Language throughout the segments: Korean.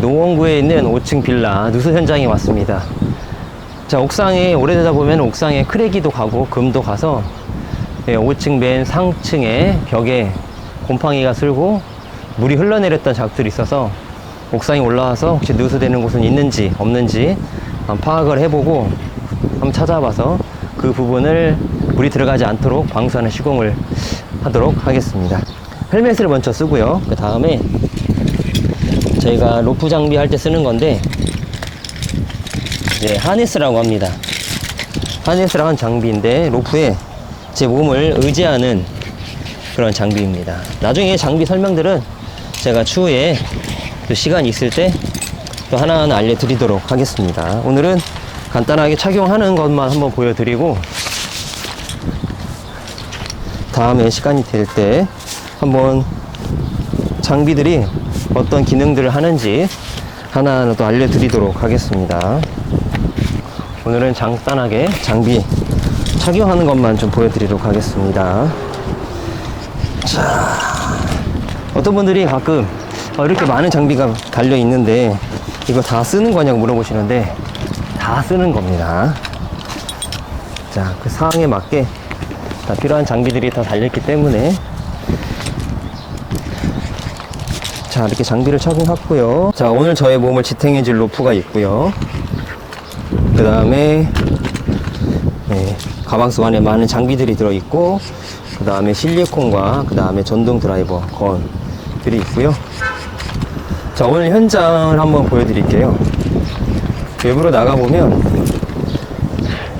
노원구에 있는 5층 빌라 누수 현장에 왔습니다. 자, 옥상에 오래되다 보면 옥상에 크레기도 가고 금도 가서 예, 5층 맨 상층에 벽에 곰팡이가 슬고 물이 흘러내렸던 작들이 있어서 옥상에 올라와서 혹시 누수되는 곳은 있는지 없는지 파악을 해보고 한번 찾아봐서 그 부분을 물이 들어가지 않도록 방수하는 시공을 하도록 하겠습니다. 헬멧을 먼저 쓰고요. 그 다음에 저희가 로프 장비 할 때 쓰는 건데 이제 하네스라고 합니다. 하네스라는 장비인데 로프에 제 몸을 의지하는 그런 장비입니다. 나중에 장비 설명들은 제가 추후에 또 시간 있을 때 또 하나하나 알려드리도록 하겠습니다. 오늘은 간단하게 착용하는 것만 한번 보여드리고 다음에 시간이 될 때 한번 장비들이 어떤 기능들을 하는지 하나하나 또 알려드리도록 하겠습니다. 오늘은 간단하게 장비 착용하는 것만 좀 보여드리도록 하겠습니다. 자, 어떤 분들이 가끔 어, 이렇게 많은 장비가 달려 있는데 이거 다 쓰는 거냐고 물어보시는데 다 쓰는 겁니다. 자, 그 상황에 맞게 다 필요한 장비들이 다 달렸기 때문에 자, 이렇게 장비를 착용했고요. 자, 오늘 저의 몸을 지탱해줄 로프가 있고요. 그 다음에 네, 가방 속 안에 많은 장비들이 들어있고 그 다음에 실리콘과 그 다음에 전동 드라이버 건들이 있고요 자 오늘 현장을 한번 보여드릴게요 외부로 나가보면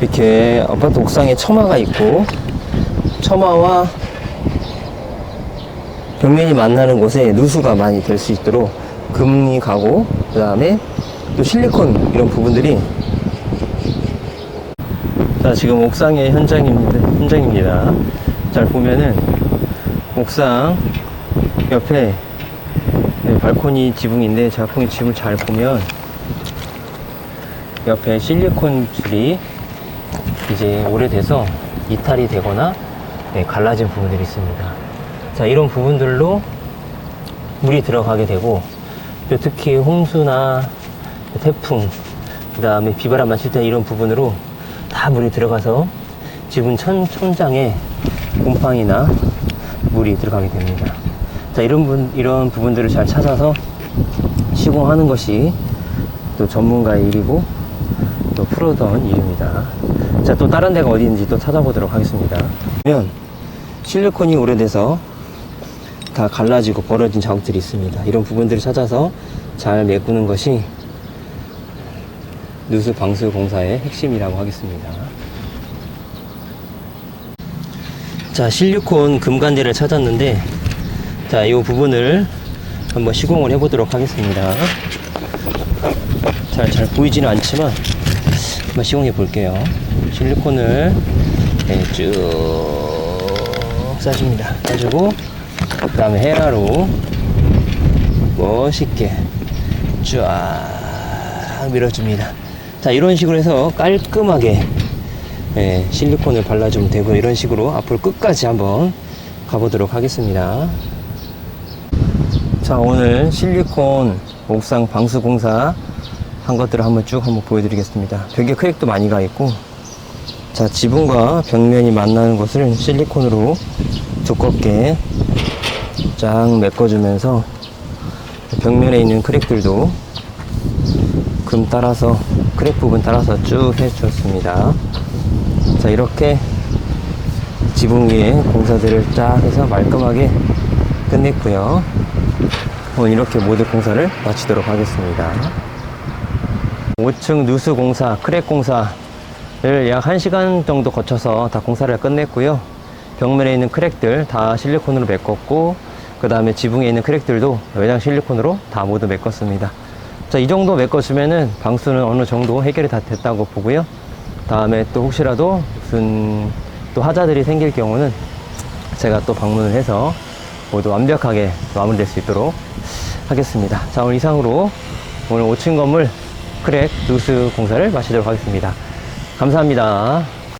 이렇게 아파트 옥상에 처마가 있고 처마와 벽면이 만나는 곳에 누수가 많이 될 수 있도록 금이 가고 그 다음에 또 실리콘 이런 부분들이 자, 지금 옥상의 현장입니다. 현장입니다. 잘 보면은 옥상 옆에 네, 발코니 지붕인데 자, 발코니 지붕을 잘 보면 옆에 실리콘 줄이 이제 오래돼서 이탈이 되거나 네, 갈라진 부분들이 있습니다. 자, 이런 부분들로 물이 들어가게 되고 또 특히 홍수나 태풍 그 다음에 비바람 맞을 때 이런 부분으로 다 물이 들어가서 지붕 천, 천장에 곰팡이나 물이 들어가게 됩니다. 자, 이런 분, 이런 부분들을 잘 찾아서 시공하는 것이 또 전문가의 일이고 또 프로던 일입니다. 자, 또 다른 데가 어디 있는지 또 찾아보도록 하겠습니다. 그러면 실리콘이 오래돼서 다 갈라지고 벌어진 자국들이 있습니다. 이런 부분들을 찾아서 잘 메꾸는 것이 누수 방수 공사의 핵심이라고 하겠습니다. 자, 실리콘 금간대를 찾았는데, 자, 이 부분을 한번 시공을 해보도록 하겠습니다. 잘, 잘 보이지는 않지만, 한번 시공해 볼게요. 실리콘을 네, 쭉 싸줍니다. 싸주고, 그 다음에 헤라로 멋있게 쫙 밀어줍니다. 자, 이런 식으로 해서 깔끔하게 예, 실리콘을 발라주면 되고 이런 식으로 앞으로 끝까지 한번 가보도록 하겠습니다. 자, 오늘 실리콘 옥상 방수 공사 한 것들을 한번 쭉 한번 보여드리겠습니다. 벽에 크랙도 많이 가 있고 자, 지붕과 벽면이 만나는 곳을 실리콘으로 두껍게 쫙 메꿔주면서 벽면에 있는 크랙들도 금 따라서 크랙 부분 따라서 쭉 해주었습니다. 자 이렇게 지붕 위에 공사들을 쫙 해서 말끔하게 끝냈고요. 오늘 이렇게 모두 공사를 마치도록 하겠습니다. 5층 누수 공사, 크랙 공사를 약 1시간 정도 거쳐서 다 공사를 끝냈고요. 벽면에 있는 크랙들 다 실리콘으로 메꿨고 그 다음에 지붕에 있는 크랙들도 외장 실리콘으로 다 모두 메꿨습니다. 자, 이 정도 메꿔주면은 방수는 어느 정도 해결이 다 됐다고 보고요. 다음에 또 혹시라도 무슨 또 하자들이 생길 경우는 제가 또 방문을 해서 모두 완벽하게 마무리될 수 있도록 하겠습니다. 자, 오늘 이상으로 오늘 5층 건물 크랙 누수 공사를 마치도록 하겠습니다. 감사합니다.